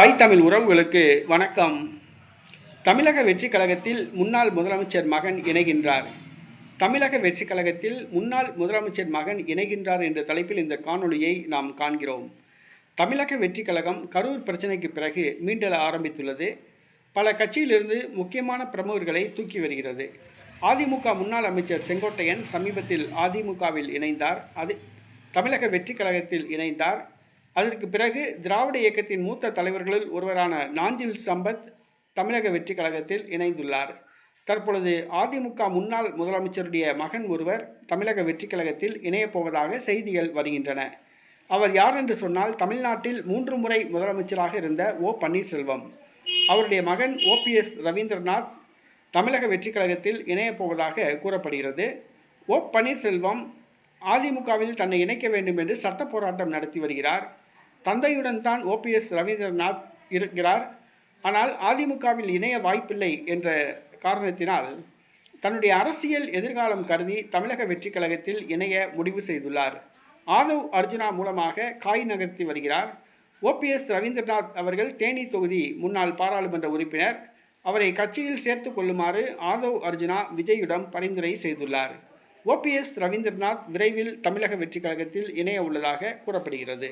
Hi Tamil உறவுகளுக்கு வணக்கம். தமிழக வெற்றிக் கழகத்தில் முன்னாள் முதலமைச்சர் மகன் இணைகின்றார். தமிழக வெற்றிக் கழகத்தில் முன்னாள் முதலமைச்சர் மகன் இணைகின்றார் என்ற தலைப்பில் இந்த காணொளியை நாம் காண்கிறோம். தமிழக வெற்றிக் கழகம் கரூர் பிரச்சனைக்கு பிறகு மீண்டெழ ஆரம்பித்துள்ளது. பல கட்சியிலிருந்து முக்கியமான பிரமுகர்களை தூக்கி வருகிறது. அதிமுக முன்னாள் அமைச்சர் செங்கோட்டையன் சமீபத்தில் அதிமுகவில் இணைந்தார். அது தமிழக வெற்றிக் கழகத்தில் இணைந்தார். அதற்கு பிறகு திராவிட இயக்கத்தின் மூத்த தலைவர்களில் ஒருவரான நாஞ்சில் சம்பத் தமிழக வெற்றி கழகத்தில் இணைந்துள்ளார். தற்பொழுது அதிமுக முன்னாள் முதலமைச்சருடைய மகன் ஒருவர் தமிழக வெற்றி கழகத்தில் இணையப் போவதாக செய்திகள் வருகின்றன. அவர் யார் என்று சொன்னால் தமிழ்நாட்டில் மூன்று முறை முதலமைச்சராக இருந்த ஓ பன்னீர்செல்வம். அவருடைய மகன் ஓபிஎஸ் ரவீந்திரநாத் தமிழக வெற்றி கழகத்தில் இணையப் போவதாக கூறப்படுகிறது. ஓ பன்னீர்செல்வம் அதிமுகவில் தன்னை இணைக்க வேண்டும் என்று சட்ட போராட்டம் நடத்தி வருகிறார். தந்தையுடன் தான் ஓபிஎஸ் ரவீந்திரநாத் இருக்கிறார். ஆனால் அதிமுகவில் இணைய வாய்ப்பில்லை என்ற காரணத்தினால் தன்னுடைய அரசியல் எதிர்காலம் கருதி தமிழக வெற்றிக் கழகத்தில் இணைய முடிவு செய்துள்ளார். ஆதவ் அர்ஜுனா மூலமாக காய் நகர்த்தி வருகிறார். ஓபிஎஸ் ரவீந்திரநாத் அவர்கள் தேனி தொகுதி முன்னாள் பாராளுமன்ற உறுப்பினர். அவரை கட்சியில் சேர்த்து கொள்ளுமாறு ஆதவ் அர்ஜுனா விஜயிடம் பரிந்துரை செய்துள்ளார். ஓபிஎஸ் ரவீந்திரநாத் விரைவில் தமிழக வெற்றிக் கழகத்தில் இணைய உள்ளதாக கூறப்படுகிறது.